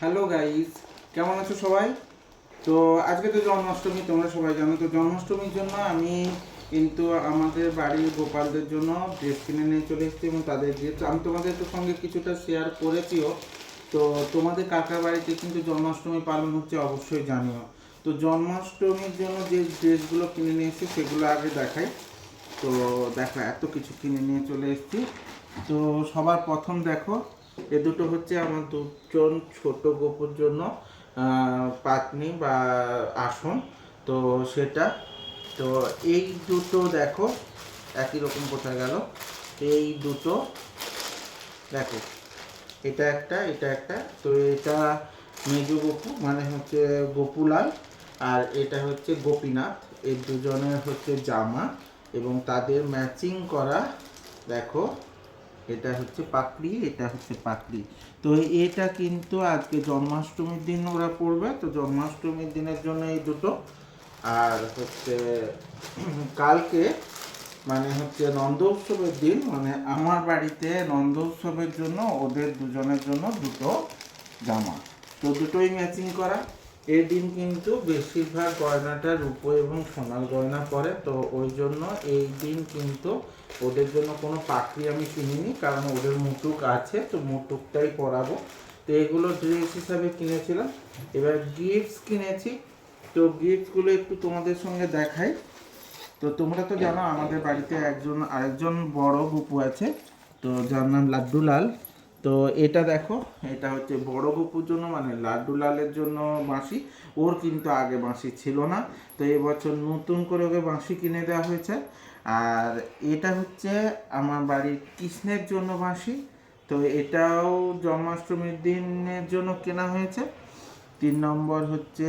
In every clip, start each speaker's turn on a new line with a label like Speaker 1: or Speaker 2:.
Speaker 1: Hello guys কেমন আছো সবাই? তো আজকে তো জন্মাষ্টমী, তোমরা সবাই জানো। তো জন্মাষ্টমীর জন্য আমি কিন্তু আমাদের বাড়ির গোপালদের জন্য ড্রেস কিনে নিয়ে চলে এসেছি এবং তাদের ড্রেস আমি তোমাদের তো সঙ্গে কিছুটা শেয়ার করেছিও। তো তোমাদের কাকার বাড়িতে কিন্তু জন্মাষ্টমী পালন হচ্ছে, অবশ্যই জানিও। তো জন্মাষ্টমীর জন্য যে ড্রেসগুলো কিনে নিয়ে এসেছি, সেগুলো আগে দেখাই। তো দেখো, এত কিছু কিনে নিয়ে চলে এসেছি। তো সবার প্রথম দেখো এ দুটো হচ্ছে আমার দুজন ছোট গোপুর জন্য পাতনি বা আসন, তো সেটা। তো এই দুটো দেখো, একই রকম কোথায় গেল? এই দুটো, দেখো, এটা একটা এটা একটা, তো এটা মেজো গোপু মানে হচ্ছে গোপুলাল, আর এটা হচ্ছে গোপীনাথ। এই দুজনের হচ্ছে জামা, এবং তাদের ম্যাচিং করা, দেখো এটা হচ্ছে পাকড়ি, এটা হচ্ছে পাকড়ি। তো এটা কিন্তু আজকে জন্মাষ্টমীর দিন ওরা পড়বে, তো জন্মাষ্টমীর দিনের জন্য এই দুটো। আর হচ্ছে, কালকে মানে হচ্ছে নন্দ উৎসবের দিন মানে আমার বাড়িতে নন্দ উৎসবের জন্য ওদের দুজনের জন্য দুটো জামা। তো দুটোই ম্যাচিং করা। এই দিন কিন্তু বেশিরভাগ গয়নাটা রূপো এবং সোনার গয়না পরে, তো ওই জন্য এই দিন কিন্তু ওদের জন্য কোনো পাখি আমি কিনিনি, কারণ ওদের মুটুক আছে, তো মুটুকটাই পরাবো। তো এগুলো ড্রেস হিসাবে কিনেছিলাম। এবার গিফটস কিনেছি। তো গিফটসগুলো একটু তোমাদের সঙ্গে দেখাই। তো তোমরা তো জানো, আমাদের বাড়িতে একজন, আরেকজন বড় গুপু আছে, তো যার নাম লাড্ডু লাল তো এটা দেখো, এটা হচ্ছে বড় গুপুর জন্য মানে লাড্ডু লালের জন্য বাঁশি। ওর কিন্তু আগে বাঁশি ছিল না, তো এবছর নতুন করে ওকে বাঁশি কিনে দেওয়া হয়েছে। আর এটা হচ্ছে আমার বাড়ির কৃষ্ণের জন্য বাঁশি, তো এটাও জন্মাষ্টমীর দিনের জন্য কেনা হয়েছে। তিন নম্বর হচ্ছে,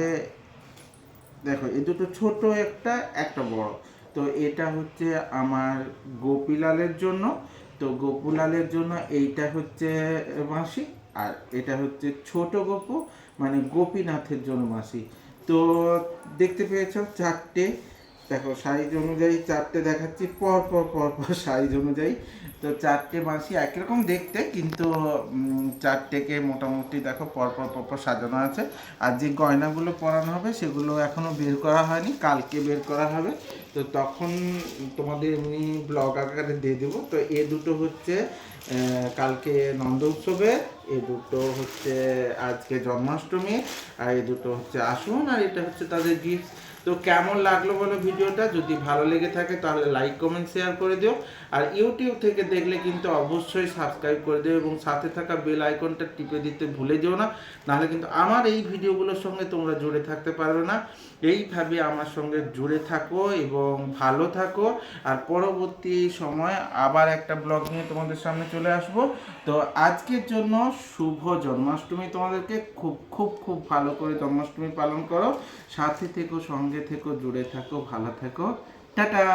Speaker 1: দেখো, এ দুটো ছোট, একটা একটা বড়। তো এটা হচ্ছে আমার গোপীলালের জন্য। তো গোপুলালের জন্য এইটা হচ্ছে বাঁশি আর এটা হচ্ছে ছোট গোপু মানে গোপীনাথের জন্য বাঁশি তো দেখতে পেয়েছ চারটে, দেখো সাইজ অনুযায়ী চারটে দেখাচ্ছি, পর পর পর পর সাইজ অনুযায়ী। তো চারটে বাঁশি একই রকম দেখতে, কিন্তু চারটেকে মোটামুটি দেখো পর পর পর সাজানো আছে। আর যে গয়নাগুলো পরানো হবে, সেগুলো এখনও বের করা হয়নি, কালকে বের করা হবে। তো তখন তোমাদের এমনি ব্লগ আকারে দিয়ে দেবো। তো এ দুটো হচ্ছে কালকে নন্দ উৎসবে এ দুটো হচ্ছে আজকে জন্মাষ্টমী, আর এ দুটো হচ্ছে আসুন, আর এটা হচ্ছে তাদের গিফট তো কেমন লাগল বলো ভিডিওটা? যদি ভালো লেগে থাকে তাহলে লাইক কমেন্ট শেয়ার করে দিও। আর ইউটিউব থেকে দেখলে কিন্তু অবশ্যই সাবস্ক্রাইব করে দিও এবং সাথে থাকা বেল আইকনটা টিপে দিতে ভুলে যেও না। নাহলে কিন্তু আমার এই ভিডিওগুলোর সঙ্গে তোমরা জুড়ে থাকতে পারবে না। এইভাবে আমার সঙ্গে জুড়ে থাকো এবং ভালো থাকো। আর পরবর্তী সময় আবার একটা ব্লগ নিয়ে তোমাদের সামনে চলে আসব। তো আজকের জন্য শুভ জন্মাষ্টমী। তোমাদেরকে খুব খুব খুব ভালো করে জন্মাষ্টমী পালন করো। সাথে থেকো, সঙ্গে থেকো, জুড়ে থাকো, ভালো থেকো। টাটা!